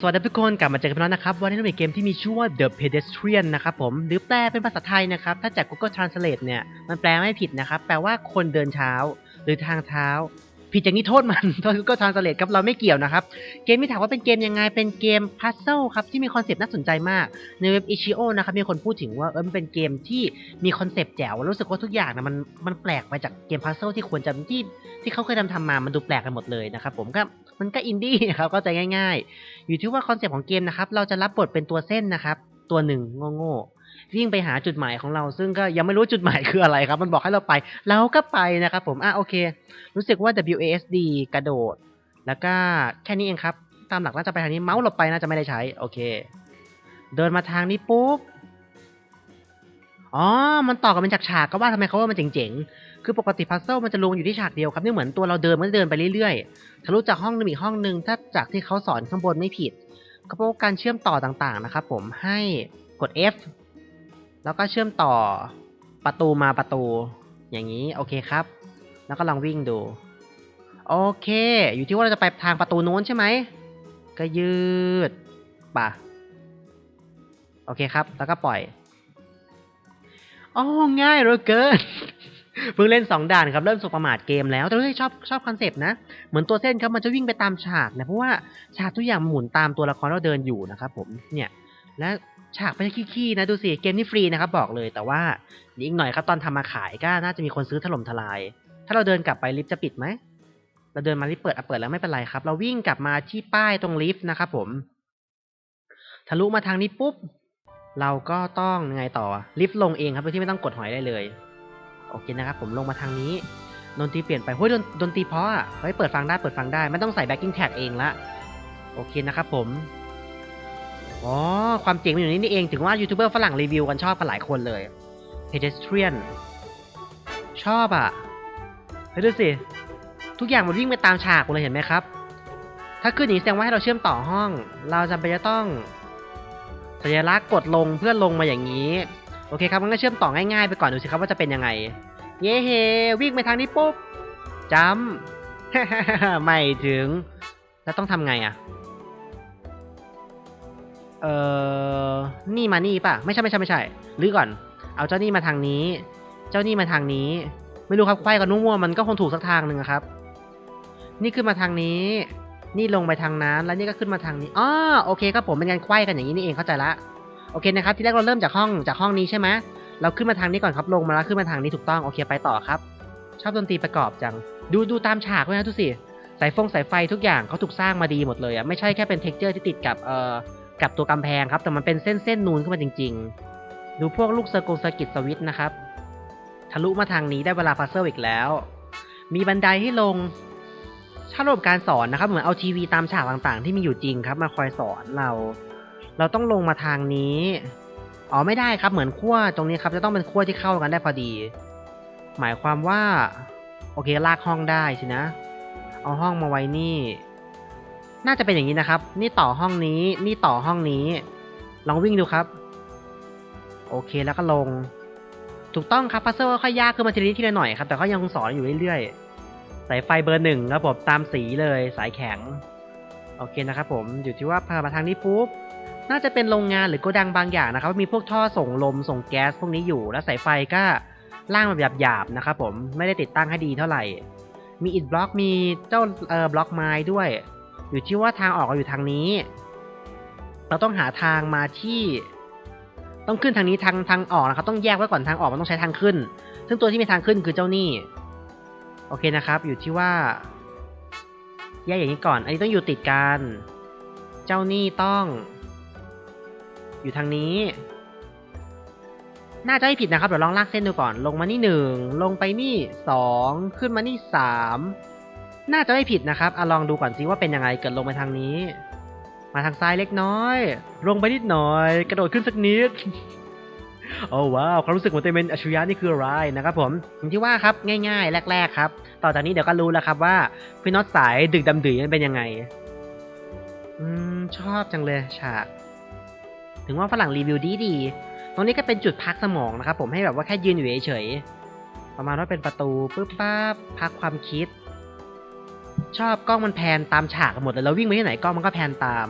สวัสดีทุกคนกลับมาเจอกันแล้วนะครับ วันนี้เรามีเกมที่มีชื่อว่า The Pedestrian นะครับผมหรือแปลเป็นภาษาไทยนะครับ ถ้าจาก Google Translate เนี่ย มันแปลไม่ผิดนะครับ แปลว่าคนเดินเท้า หรือทางเท้า ผิดอย่างนี้โทษมันโทษ Google Translate ครับเราไม่เกี่ยวนะครับ เกมที่ถามว่าเป็นเกมยังไงเป็นเกมพัซเซิลครับ ที่มีคอนเซปต์น่าสนใจมาก ในเว็บ Itch.io นะครับ มีคนพูดถึงว่าเออมันเป็นเกมที่มีคอนเซปต์แจ๋วรู้สึกว่าทุกอย่างนะมันมันแปลกไปจากเกมพัซเซิลที่ควรจะที่ที่เขาเคยทำทำมามันดูแปลกกันหมดเลยนะครับผมก็ มันก็อินดี้ครับเข้าใจง่าย ๆ อยู่ที่ว่าคอนเซปต์ของเกมนะครับเราจะรับบทเป็นตัวเส้นนะครับ ตัวหนึ่งโง่ๆวิ่งไปหาจุดหมายของเรา ซึ่งก็ยังไม่รู้จุดหมายคืออะไรครับ มันบอกให้เราไปเราก็ไปนะครับ ผมอะโอเค รู้สึกว่า WASD กระโดด แล้วก็แค่นี้เองครับ ตามหลักน่าจะไปทางนี้เมาส์หลบไปน่าจะไม่ได้ใช้โอเค เดินมาทางนี้ปุ๊บอ๋อ มันต่อกันเป็นฉากๆก็ว่าทำไมเขาว่ามันเจ๋งๆ คือปกติพัซเซิลมันจะลงอยู่ที่ฉากเดียวครับนี่เหมือนตัวเราเดินมันก็เดินไปเรื่อยๆทะลุจากห้องนึงอีกห้องหนึ่งถ้าจากที่เขาสอนข้างบนไม่ผิดก็เพราะว่าการเชื่อมต่อต่างๆนะครับผมให้กด F แล้วก็เชื่อมต่อประตูมาประตู อย่างนี้โอเคครับ แล้วก็ลองวิ่งดูโอเค อยู่ที่ว่าเราจะไปทางประตูโน้นใช่ไหมก็ยืดป่ะโอเคครับ แล้วก็ปล่อยอ๋อง่ายเหลือเกิน เพิ่งเล่นสองด่านครับเริ่มสบประมาทเกมแล้วแต่เฮ้ยชอบชอบคอนเซปต์นะ เหมือนตัวเส้นครับมันจะวิ่งไปตามฉากนะเพราะว่าฉากทุกอย่างหมุนตามตัวละครเราเดินอยู่นะครับผมเนี่ยและฉากไม่ใช่ขี้ๆนะดูสิเกมนี่ฟรีนะครับบอกเลยแต่ว่าอีกหน่อยครับตอนทำมาขายก็น่าจะมีคนซื้อถล่มทลาย ถ้าเราเดินกลับไปลิฟต์จะปิดไหมเราเดินมาลิฟต์เปิดอะเปิดแล้วไม่เป็นไรครับ เราวิ่งกลับมาที่ป้ายตรงลิฟต์นะครับผม ทะลุมาทางนี้ปุ๊บ เราก็ต้องยังไงต่อลิฟต์ลงเองครับโดยที่ไม่ต้องกดหอยได้เลย โอเคนะครับผมลงมาทางนี้ดนตรีเปลี่ยนไปเฮ้ยดนดนตรีเพราะอะเฮ้ยเปิดฟังได้เปิดฟังได้ไม่ต้องใส่แบ็กกิ้งแท็กเองละโอเคนะครับผมอ๋อความเจ๋งมันอยู่นี่นี่เองถึงว่ายูทูบเบอร์ฝรั่งรีวิวกันชอบกันหลายคนเลย pedestrian ชอบอะเฮ้ยดูสิ ทุกอย่างมันวิ่งไปตามฉากเลยเห็นไหมครับ ถ้าขึ้นอย่างนี้แสดงว่าให้เราเชื่อมต่อห้อง เราจำเป็นจะต้องสัญลักษณ์กดลงเพื่อลงมาอย่างนี้ โอเคครับมันก็เชื่อมต่อง่ายๆไปก่อนดูสิครับว่าจะเป็นยังไง เย้เฮวิ่งไปทางนี้ปุ๊บจัมไม่ถึง แล้วต้องทำไงอะเอ่อนี่มานี่ป่ะ ไม่ใช่ไม่ใช่ไม่ใช่หรือก่อน เอาเจ้านี่มาทางนี้ เจ้านี่มาทางนี้ ไม่รู้ครับไขว้กับนุ่มวมันก็คงถูกสักทางหนึ่งครับ นี่ขึ้นมาทางนี้ นี่ลงไปทางนั้น แล้วนี่ก็ขึ้นมาทางนี้อ๋อโอเคครับผมเป็นการไขว้กันอย่างนี้นี่เองเข้าใจละ โอเคนะครับที่แรกเราเริ่มจากห้องจากห้องนี้ใช่ไหมเราขึ้นมาทางนี้ก่อนครับลงมาแล้วขึ้นมาทางนี้ถูกต้องโอเคไปต่อครับ ชอบดนตรีประกอบจัง ดูดูตามฉากด้วยนะทุกสิสายฟงสายไฟทุกอย่างเขาถูกสร้างมาดีหมดเลยอะไม่ใช่แค่เป็นเท็กเจอร์ที่ติดกับเอ่อกับตัวกำแพงครับแต่มันเป็นเส้นเส้นนูนขึ้นมาจริง ๆ ดูพวกลูกเซอร์กงสกิตสวิตช์นะครับทะลุมาทางนี้ได้เวลาพัซเซิลอีกแล้ว มีบันไดให้ลงถ้าระบบการสอนนะครับเหมือนเอาทีวีตามฉากต่างๆ ที่มีอยู่จริงครับมาคอยสอนเรา เราต้องลงมาทางนี้ อ๋อไม่ได้ครับเหมือนขั้วตรงนี้ครับจะต้องเป็นขั้วที่เข้ากันได้พอดี หมายความว่า โอเคลากห้องได้สินะ เอาห้องมาไว้นี่ น่าจะเป็นอย่างนี้นะครับ นี่ต่อห้องนี้ นี่ต่อห้องนี้ ลองวิ่งดูครับ โอเคแล้วก็ลง ถูกต้องครับพัซเซิลค่อยยากขึ้นมาทีนิดทีละหน่อยครับ แต่เขายังคงสอนอยู่เรื่อยๆ สายไฟเบอร์หนึ่งครับผมตามสีเลยสายแข็ง โอเคนะครับผมอยู่ที่ว่าพามาทางนี้ปุ๊บ น่าจะเป็นโรงงานหรือโกดังบางอย่างนะครับ มีพวกท่อส่งลมส่งแก๊สพวกนี้อยู่ แล้วสายไฟก็ล่างแบบหยาบๆนะครับผมไม่ได้ติดตั้งให้ดีเท่าไหร่ มีอิฐบล็อกมีเจ้าเอ่อบล็อกไม้ด้วย อยู่ที่ว่าทางออกอยู่ทางนี้ เราต้องหาทางมาที่ ต้องขึ้นทางนี้ทางทางออกนะครับ ต้องแยกไว้ก่อนทางออกมันต้องใช้ทางขึ้น ซึ่งตัวที่มีทางขึ้นคือเจ้านี่โอเคนะครับ อยู่ที่ว่า แยกอย่างนี้ก่อน อันนี้ต้องอยู่ติดกัน เจ้านี่ต้อง อยู่ทางนี้ น่าจะไม่ผิดนะครับ เดี๋ยวลองลากเส้นดูก่อน ลงมานี่หนึ่ง ลงไปนี่สอง ขึ้นมานี่สาม น่าจะไม่ผิดนะครับอะลองดูก่อนสิว่าเป็นยังไง เกิดลงไปทางนี้ มาทางซ้ายเล็กน้อย ลงไปนิดหน่อย กระโดดขึ้นสักนิดโอ้ว้าวความรู้สึกของเตเป็นอัจฉริยะนี่คืออะไรนะครับผมอย่างที่ว่าครับง่าย ๆ แรก ๆ ครับ ต่อจากนี้เดี๋ยวก็รู้แล้วครับว่าพี่น็อตสายดึกดำดื่นเป็นยังไง อืมชอบจังเลยฉาก ถึงว่าฝรั่งรีวิวดีดี ตรงนี้ก็เป็นจุดพักสมองนะครับผมให้แบบว่าแค่ยืนอยู่เฉยๆประมาณว่าเป็นประตูปึ๊บปั๊บพักความคิด ชอบกล้องมันแพนตามฉากหมดเลยเราวิ่งไปที่ไหนกล้องมันก็แพนตาม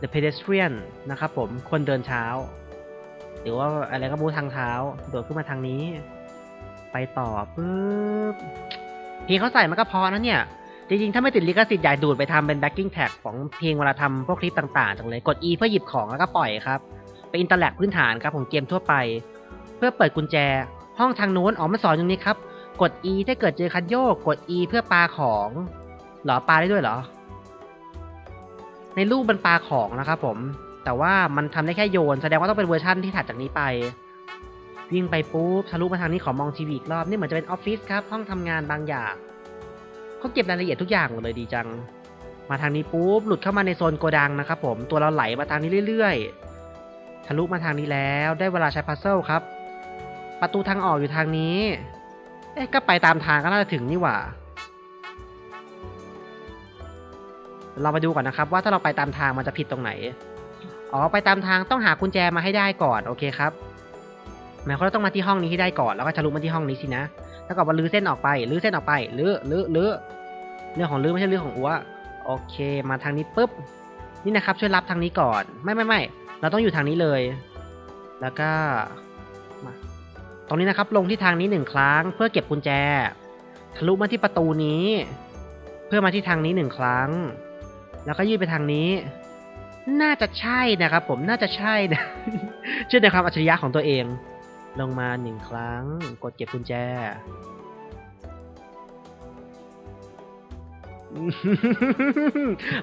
the pedestrian นะครับผมคนเดินเช้า หรือว่าอะไรก็มูทางเท้าโดดขึ้นมาทางนี้ ไปต่อปุ๊บเพลงเขาใส่มันก็พอนะเนี่ย จริงๆ ถ้าไม่ติดลิขสิทธิ์อยากดูดไปทำเป็น backing tag ของเพลงเวลาทำพวกคลิปต่างๆจังเลย กด E เพื่อหยิบของแล้วก็ปล่อยครับ เป็นอินเตอร์แลกพื้นฐานครับของเกมทั่วไป เพื่อเปิดกุญแจ ห้องทางโน้นอ๋อมาสอนตรงนี้ครับ กด E ถ้าเกิดเจอคันโยก กด E เพื่อปลาของเหรอปลาได้ด้วยเหรอ ในรูปมันปลาของนะครับผม แต่ว่ามันทำได้แค่โยน แสดงว่าต้องเป็นเวอร์ชั่นที่ถัดจากนี้ไป วิ่งไปปุ๊บทะลุมาทางนี้ขอมองทีวีอีกรอบนี่เหมือนจะเป็นออฟฟิศครับห้องทำงานบางอย่าง เขาเก็บรายละเอียดทุกอย่างหมดเลยดีจัง มาทางนี้ปุ๊บหลุดเข้ามาในโซนโกดังนะครับผมตัวเราไหลมาทางนี้เรื่อยๆ ทะลุมาทางนี้แล้วได้เวลาใช้พัซเซิลครับ ประตูทางออกอยู่ทางนี้เอ๊ะก็ไปตามทางก็น่าจะถึงนี่หว่า เรามาดูก่อนนะครับ ว่าถ้าเราไปตามทางมันจะผิดตรงไหน อ๋อไปตามทางต้องหากุญแจมาให้ได้ก่อนโอเคครับหมายความว่าต้องมาที่ห้องนี้ให้ได้ก่อนแล้วก็ทะลุมาที่ห้องนี้สินะ ถ้ากับว่าลื้อเส้นออกไปลื้อเส้นออกไปลื้อลื้อลื้อเรื่องของลื้อไม่ใช่เรื่องของอัวโอเค มาทางนี้ปุ๊บนี่นะครับ ช่วยรับทางนี้ก่อน ไม่ไม่ไม่เราต้องอยู่ทางนี้เลย แล้วก็มาตรงนี้นะครับ ลงที่ทางนี้หนึ่งครั้ง เพื่อเก็บกุญแจ ทะลุมาที่ประตูนี้ เพื่อมาที่ทางนี้หนึ่งครั้ง แล้วก็ยืดไปทางนี้ น่าจะใช่นะครับ ผมน่าจะใช่นะเชื่อในความอัจฉริยะของตัวเอง ลงมาหนึ่งครั้ง กดเก็บกุญแจ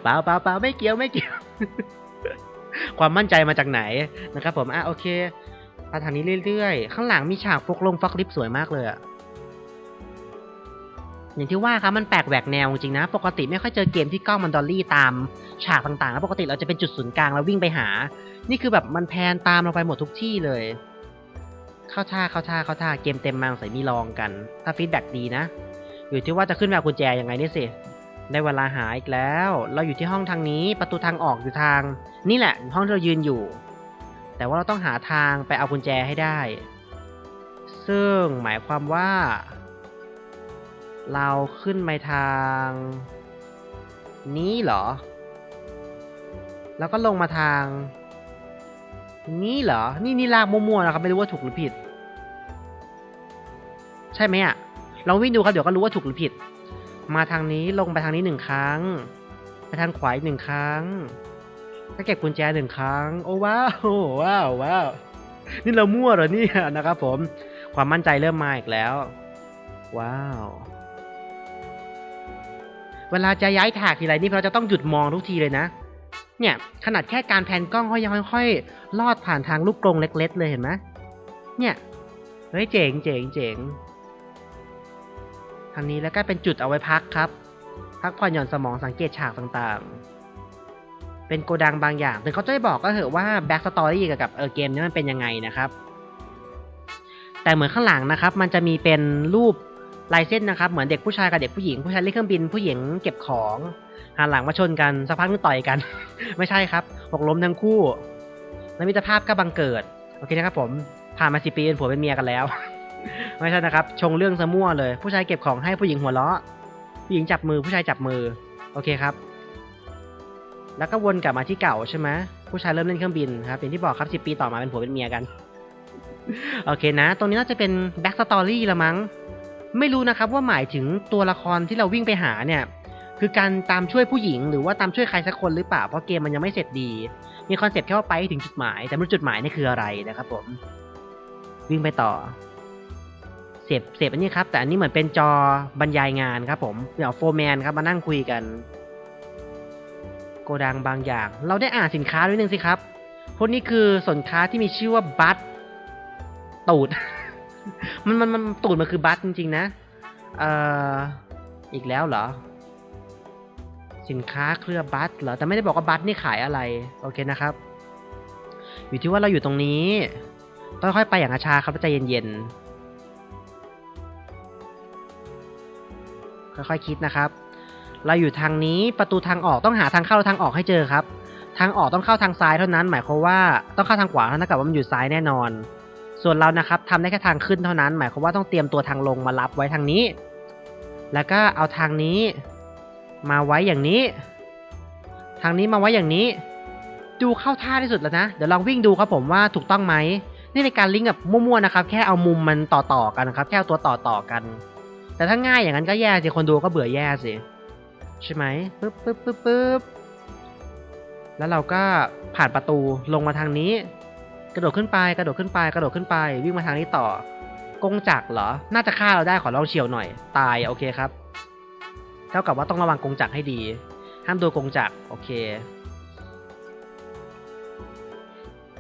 เปล่าเปล่าเปล่าไม่เกี่ยวไม่เกี่ยว ความมั่นใจมาจากไหนนะครับผม อะโอเคมาทางนี้เรื่อยๆ ข้างหลังมีฉากฟกลงฟอกลิฟต์สวยมากเลยอะอย่างที่ว่าครับมันแปลกแหวกแนวจริงๆนะ ปกติไม่ค่อยเจอเกมที่กล้องมันดอลลี่ตาม ฉากต่างๆ แล้วปกติเราจะเป็นจุดศูนย์กลางแล้ววิ่งไปหา นี่คือแบบมันแพนตามเราไปหมดทุกที่เลย เข้าท่าเข้าท่าเข้าท่าเกมเต็มมังใส่มีลองกัน ถ้าฟีดแบ็กดีนะ อยู่ที่ว่าจะขึ้นมาเอากุญแจยังไงนี่สิ ได้เวลาหาอีกแล้ว เราอยู่ที่ห้องทางนี้ประตูทางออกอยู่ทาง นี่แหละ ห้องที่เรายืนอยู่ แต่ว่าเราต้องหาทางไปเอากุญแจให้ได้ ซึ่งหมายความว่า เราขึ้นไปทาง นี้เหรอ แล้วก็ลงมาทาง นี้เหรอ นี่นี่ลากมั่วๆนะครับ ไม่รู้ว่าถูกหรือผิด ใช่ไหมอะเราวิ่งดูครับเดี๋ยวก็รู้ว่าถูกหรือผิด มาทางนี้ลงไปทางนี้หนึ่งครั้ง ไปทางขวาอีกหนึ่งครั้งก็เก็บกุญแจหนึ่งครั้ง โอ้ว้าวว้าวว้าวนี่เรามั่วเหรอเนี่ยนะครับผม ความมั่นใจเริ่มมาอีกแล้ว ว้าว เวลาจะย้ายถากทีไรนี่เราจะต้องหยุดมองทุกทีเลยนะ เนี่ยขนาดแค่การแพนกล้องก็ยังค่อยๆลอดผ่านทางลูกกรงเล็ก ๆ เลยเห็นไหมเนี่ยเฮ้ยเจ๋งเจ๋งเจ๋งทางนี้แล้วก็เป็นจุดเอาไว้พักครับ พักผ่อนหย่อนสมองสังเกตฉากต่างๆ เป็นโกดังบางอย่างถึงเขาจะไม่บอกก็เถอะว่าแบ็กสตอรี่กับเออเกมนี้มันเป็นยังไงนะครับ แต่เหมือนข้างหลังนะครับ มันจะมีเป็นรูปลายเส้นนะครับ เหมือนเด็กผู้ชายกับเด็กผู้หญิง ผู้ชายเล่นเครื่องบินผู้หญิงเก็บของ หันหลังมาชนกันสักพักนึงต่อยกัน ไม่ใช่ครับ หกล้มทั้งคู่แล้วมิตรภาพก็บังเกิด โอเคนะครับผมผ่านมาสิปีเป็นผัวเป็นเมียกันแล้ว ไม่ใช่นะครับ ชงเรื่องซะมั่วเลย ผู้ชายเก็บของให้ผู้หญิงหัวเราะผู้หญิงจับมือผู้ชายจับมือ โอเคครับ แล้วก็วนกลับมาที่เก่าใช่ไหมผู้ชายเริ่มเล่นเครื่องบินครับอย่างที่บอกครับสิปีต่อมาเป็นผัวเป็นเมียกัน โอเคนะ ตรงนี้น่าจะเป็นแบ็กสตอรี่ละมั้ง ไม่รู้นะครับว่าหมายถึงตัวละครที่เราวิ่งไปหาเนี่ย คือการตามช่วยผู้หญิงหรือว่าตามช่วยใครสักคนหรือเปล่าเพราะเกมมันยังไม่เสร็จดี มีคอนเซ็ปต์แค่ว่าไปถึงจุดหมาย แต่ไม่รู้จุดหมายนี่คืออะไรนะครับผม วิ่งไปต่อ เสพเสพอันนี้ครับ แต่อันนี้เหมือนเป็นจอบรรยายงานครับ ผมเดี๋ยวโฟร์แมนครับมานั่งคุยกัน โกดังบางอย่าง เราได้อ่านสินค้าด้วยนึงสิครับพวกนี้คือสินค้าที่มีชื่อว่าบัตตูดมันมันมันตูดมันคือบัตจริงๆนะเอ่ออีกแล้วเหรอ สินค้าเครือบัตเหรอ แต่ไม่ได้บอกว่าบัตนี่ขายอะไร โอเคนะครับ อยู่ที่ว่าเราอยู่ตรงนี้ ค่อยๆไปอย่างอชาครับใจเย็นๆ ค่อยๆคิดนะครับ เราอยู่ทางนี้ประตูทางออกต้องหาทางเข้าทางออกให้เจอครับ ทางออกต้องเข้าทางซ้ายเท่านั้น หมายความว่าต้องเข้าทางขวาเท่านั้นกับว่ามันอยู่ซ้ายแน่นอน ส่วนเรานะครับทำได้แค่ทางขึ้นเท่านั้น หมายความว่าต้องเตรียมตัวทางลงมารับไว้ทางนี้ แล้วก็เอาทางนี้ มาไว้อย่างนี้ ทางนี้มาไว้อย่างนี้ ดูเข้าท่าที่สุดแล้วนะ เดี๋ยวลองวิ่งดูครับผมว่าถูกต้องไหม นี่ในการลิงก์แบบมั่วๆนะครับ แค่เอามุมมันต่อๆกันนะครับ แค่เอาตัวต่อๆกัน แต่ถ้าง่ายอย่างนั้นก็แย่สิคนดูก็เบื่อแย่สิใช่ไหมปึ๊บปึ๊บปึ๊บปึ๊บแล้วเราก็ผ่านประตูลงมาทางนี้ กระโดดขึ้นไปกระโดดขึ้นไปกระโดดขึ้นไป วิ่งมาทางนี้ต่อกงจักรเหรอ น่าจะฆ่าเราได้ขอลองเฉียวหน่อย ตายโอเคครับ เท่ากับว่าต้องระวังกงจักรให้ดี ห้ามโดนกงจักรโอเค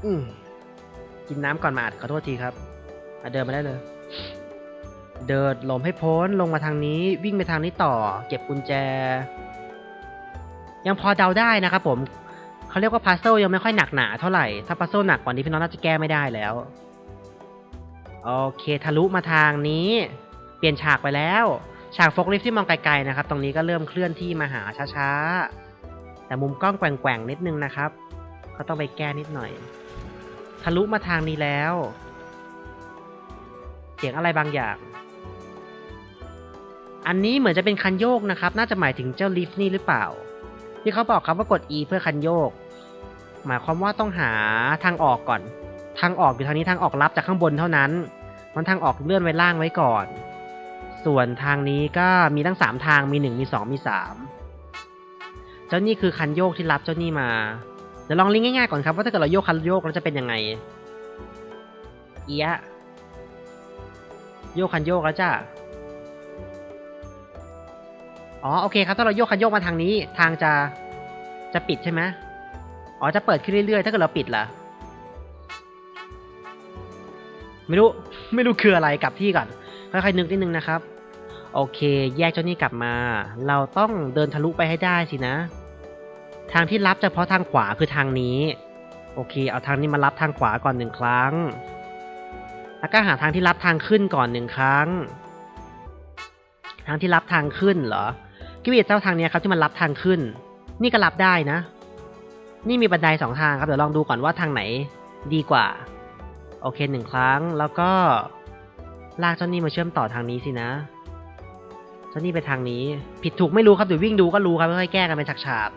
อืมกินน้ำก่อนมาอัดขอโทษทีครับอเดินมาได้เลย เดินหลมให้พ้นลงมาทางนี้ วิ่งไปทางนี้ต่อ เก็บกุญแจ ยังพอเดาได้นะครับผมเขาเรียกว่าพัซเซิลยังไม่ค่อยหนักหนาเท่าไหร่ ถ้าพัซเซิลหนักกว่านี้พี่น้องน่าจะแก้ไม่ได้แล้ว โอเคทะลุมาทางนี้ เปลี่ยนฉากไปแล้ว ฉากโฟกลิฟที่มองไกลๆนะครับ ตรงนี้ก็เริ่มเคลื่อนที่มาหาช้าๆ แต่มุมกล้องแกว่งๆนิดนึงนะครับ ก็ต้องไปแก้นิดหน่อย ทะลุมาทางนี้แล้ว เสียงอะไรบางอย่าง อันนี้เหมือนจะเป็นคันโยกนะครับ น่าจะหมายถึงเจ้าลิฟต์นี่หรือเปล่า ที่เขาบอกครับว่ากด E เพื่อคันโยก หมายความว่าต้องหาทางออกก่อน ทางออกอยู่ทางนี้ทางออกรับจากข้างบนเท่านั้น มันทางออกเลื่อนไว้ล่างไว้ก่อน ส่วนทางนี้ก็มีทั้งสามทางมีหนึ่งมีสองมีสามเจ้านี่คือคันโยกที่รับเจ้านี่มาเดี๋ยวลองลิงก์ง่ายๆก่อนครับว่าถ้าเกิดเราโยกคันโยกแล้วจะเป็นยังไง เอียะโยกคันโยกแล้วจ้ะอ๋อโอเคครับถ้าเราโยกคันโยกมาทางนี้ ทางจะจะปิดใช่ไหมอ๋อจะเปิดขึ้นเรื่อยๆ ถ้าเกิดเราปิดล่ะ ไม่รู้ ไม่รู้คืออะไรกลับที่ก่อน ค่อยๆนึกนิดนึงนะครับ โอเค แยกเจ้านี่กลับมา เราต้องเดินทะลุไปให้ได้สินะ ทางที่รับเฉพาะทางขวาคือทางนี้ โอเค เอาทางนี้มารับทางขวาก่อนหนึ่งครั้ง แล้วก็หาทางที่รับทางขึ้นก่อนหนึ่งครั้ง ทางที่รับทางขึ้นเหรอ กิวิตเจ้าทางนี้ครับที่มันรับทางขึ้น นี่ก็รับได้นะ นี่มีบันไดสองทางครับ เดี๋ยวลองดูก่อนว่าทางไหนดีกว่า โอเคหนึ่งครั้ง แล้วก็ ลากเจ้านี่มาเชื่อมต่อทางนี้สินะ เจ้านี่ไปทางนี้ ผิดถูกไม่รู้ครับเดี๋ยววิ่งดูก็รู้ครับค่อยๆแก้กันเป็นฉาก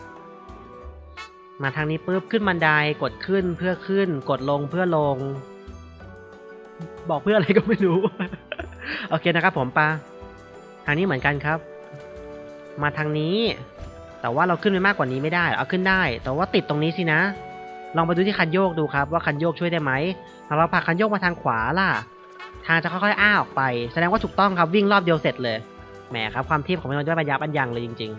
ๆมาทางนี้ปุ๊บขึ้นบันไดกดขึ้นเพื่อขึ้น กดลงเพื่อลง บอกเพื่ออะไรก็ไม่รู้ โอเคนะครับผมปาทางนี้เหมือนกันครับ มาทางนี้ แต่ว่าเราขึ้นไปมากกว่านี้ไม่ได้ เอาขึ้นได้ แต่ว่าติดตรงนี้สินะ ลองไปดูที่คันโยกดูครับ ว่าคันโยกช่วยได้ไหมถ้าเราผลักคันโยกมาทางขวาล่ะ ทางจะค่อยๆอ้าออกไป แสดงว่าถูกต้องครับวิ่งรอบเดียวเสร็จเลย แหมครับความเทียบของมันด้วยบรรยับอันยังเลยจริง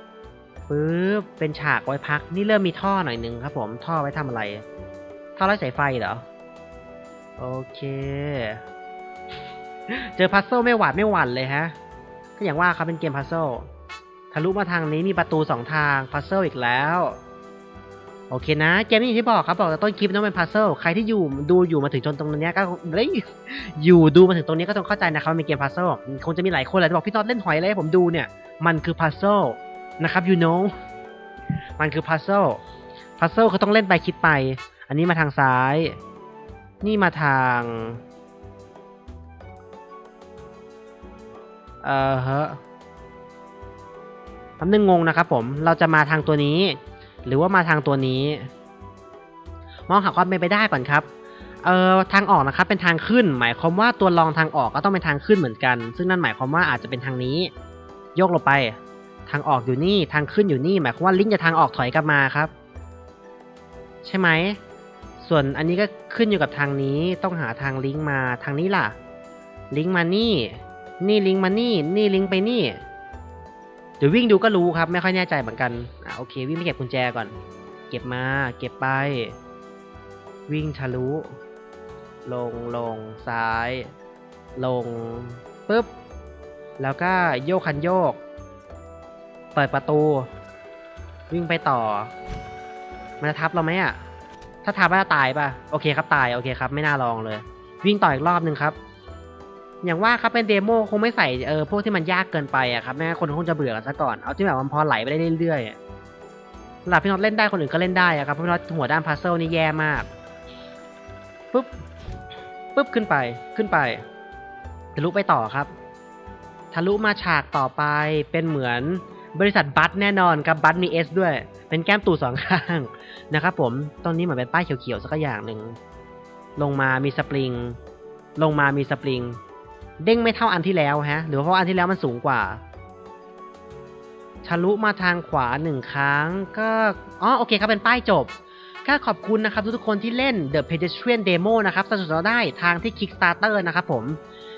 ๆปึ๊บเป็นฉากไว้พัก นี่เริ่มมีท่อหน่อยนึงครับ ผมท่อไว้ทำอะไร ท่อไร้สายไฟเหรอ โอเค เจอพัซเซิลไม่หวาดไม่หวั่นเลยฮะ ก็อย่างว่าครับเป็นเกมพัซเซิลทะลุมาทางนี้มีประตูสองทางพัซเซิลอีกแล้ว โอเคนะเกมนี้อย่างที่บอกครับบอกแต่ต้นคลิปนะเป็นพัซเซิลใครที่อยู่ดูอยู่มาถึงจนตรงนี้ก็เฮ้ยอยู่ดูมาถึงตรงนี้ก็ต้องเข้าใจนะครับว่าเป็นเกมพัซเซิลคงจะมีหลายคนแหละที่บอกพี่น็อตเล่นหอยอะไรให้ผมดูเนี่ยมันคือพัซเซิลนะครับ you know มันคือพัซเซิลพัซเซิลเขาต้องเล่นไปคิดไป อันนี้มาทางซ้าย นี่มาทางเออฮะคำนึงงงนะครับผมเราจะมาทางตัวนี้ หรือว่ามาทางตัวนี้ มองหาความเป็นไปได้ก่อนครับเอ่อทางออกนะครับเป็นทางขึ้น หมายความว่าตัวรองทางออกก็ต้องเป็นทางขึ้นเหมือนกัน ซึ่งนั่นหมายความว่าอาจจะเป็นทางนี้โยกลงไป ทางออกอยู่นี่ทางขึ้นอยู่นี่ หมายความว่าลิงก์จะทางออกถอยกลับมาครับ ใช่ไหมส่วนอันนี้ก็ขึ้นอยู่กับทางนี้ต้องหาทางลิงก์มาทางนี้ล่ะ ลิงก์มานี่ นี่ลิงก์มานี่ นี่ลิงก์ไปนี่ เดี๋ยววิ่งดูก็รู้ครับ ไม่ค่อยแน่ใจเหมือนกันอะโอเค วิ่งไปเก็บกุญแจก่อน เก็บมา เก็บไป วิ่งทะลุ ลงลงซ้าย ลงปุ๊บ แล้วก็โยกคันโยก เปิดประตู วิ่งไปต่อ มันจะทับเราไหมอะถ้าทับว่าจะตายป่ะ โอเคครับตาย โอเคครับ ไม่น่าลองเลย วิ่งต่ออีกรอบนึงครับ อย่างว่าครับเป็นเดโมคงไม่ใส่เออพวกที่มันยากเกินไปอะครับไม่งั้นคนคงจะเบื่อกันซะก่อนเอาที่แบบมันพอไหลไปได้เรื่อยๆหลับพี่น็อตเล่นได้คนอื่นก็เล่นได้อะครับพี่น็อตหัวด้านพัซเซิลนี่แย่มากปุ๊บปุ๊บขึ้นไปขึ้นไปทะลุไปต่อครับทะลุมาฉากต่อไปเป็นเหมือนบริษัทบัตแน่นอนครับบัตมี S ด้วย เป็นแก้มตูสองข้างนะครับผมตอนนี้เหมือนเป็นป้ายเขียวๆสักอย่างหนึ่งลงมามีสปริง ลงมามีสปริง เด้งไม่เท่าอันที่แล้วฮะ หรือเพราะอันที่แล้วมันสูงกว่าทะลุมาทางขวาหนึ่งครั้ง ก็อ๋อโอเคครับเป็นป้ายจบก็ขอบคุณนะครับทุกๆคนที่เล่น The Pedestrian Demo นะครับสนับสนุนเราได้ทางที่ Kickstarter นะครับผม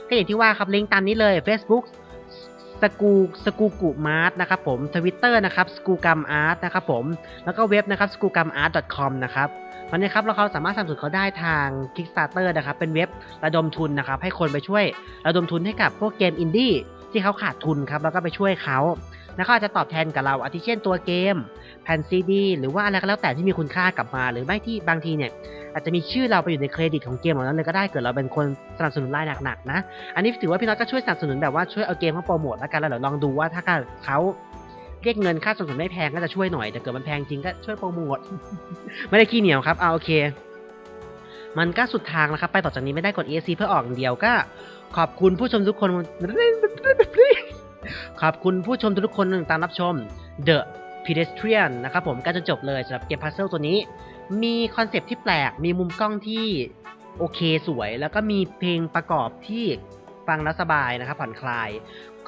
ก็อย่างที่ว่าครับลิงก์ตามนี้เลย Facebook สกูสกูกุมาร์ทนะครับผม Twitter นะครับสกูกัมอาร์ตนะครับผม แล้วก็เว็บนะครับ s k u g u m a r t c o m นะครับ วันนี้ครับเราเขาสามารถสนับสนุนเขาได้ทาง Kickstarter นะครับเป็นเว็บระดมทุนนะครับให้คนไปช่วยระดมทุนให้กับพวกเกมอินดี้ที่เขาขาดทุนครับแล้วก็ไปช่วยเขาแล้วเขาอาจจะตอบแทนกับเราอาทิเช่นตัวเกม แผ่นซีดีหรือว่าอะไรก็แล้วแต่ที่มีคุณค่ากลับมา หรือไม่ที่บางทีเนี่ยอาจจะมีชื่อเราไปอยู่ในเครดิตของเกมเหล่านั้นเลยก็ได้เกิดเราเป็นคนสนับสนุนรายหนักๆนะ อันนี้ถือว่าพี่น็อตก็ช่วยสนับสนุนแบบว่าช่วยเอาเกมมาโปรโมทแล้วกันแล้วเดี๋ยวลองดูว่าถ้าเกิดเขา เรียกเงินค่าสนับสนุนไม่แพงก็จะช่วยหน่อยแต่เกิดมันแพงจริงก็ช่วยโปรโมทไม่ได้ขี้เหนียวครับเอาโอเค มันก็สุดทางแล้วครับ ไปต่อจากนี้ไม่ได้กด ESC เพื่อออกเดียวก็ ขอบคุณผู้ชมทุกคนขอบคุณผู้ชมทุกคนที่ตามรับชม The Pedestrian นะครับผมก็จนจบเลยสำหรับเกมพัซเซิลตัวนี้ มีคอนเซปต์ที่แปลก มีมุมกล้องที่โอเคสวย แล้วก็มีเพลงประกอบที่ฟังแล้วสบายนะครับผ่อนคลาย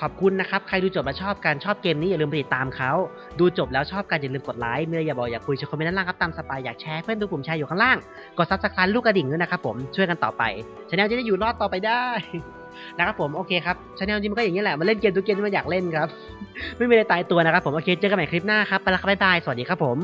ขอบคุณนะครับ ใครดูจบมาชอบกันชอบเกมนี้อย่าลืมไปติดตามเขาดูจบแล้วชอบกันอย่าลืมกดไลค์เมื่ออยาบอกอยากคุยเชิญคอมเมนต์ด้านล่างครับตามสบายอยากแชร์เพื่อนดูกลุ่มแชร์อยู่ข้างล่างกดซับสไครต์ลูกกระดิ่งด้วยนะครับผมช่วยกันต่อไปช anel จะได้อยู่รอดต่อไปได้นะครับผมโอเคครับช anel จริงมันก็อย่างนี้แหละมาเล่นเกมทุกเกมที่มันอยากเล่นครับ ไม่มีอะไรตายตัวนะครับผมโอเคเจอกันใหม่คลิปหน้าครับไปแล้วครับบ๊ายบายสวัสดีครับผม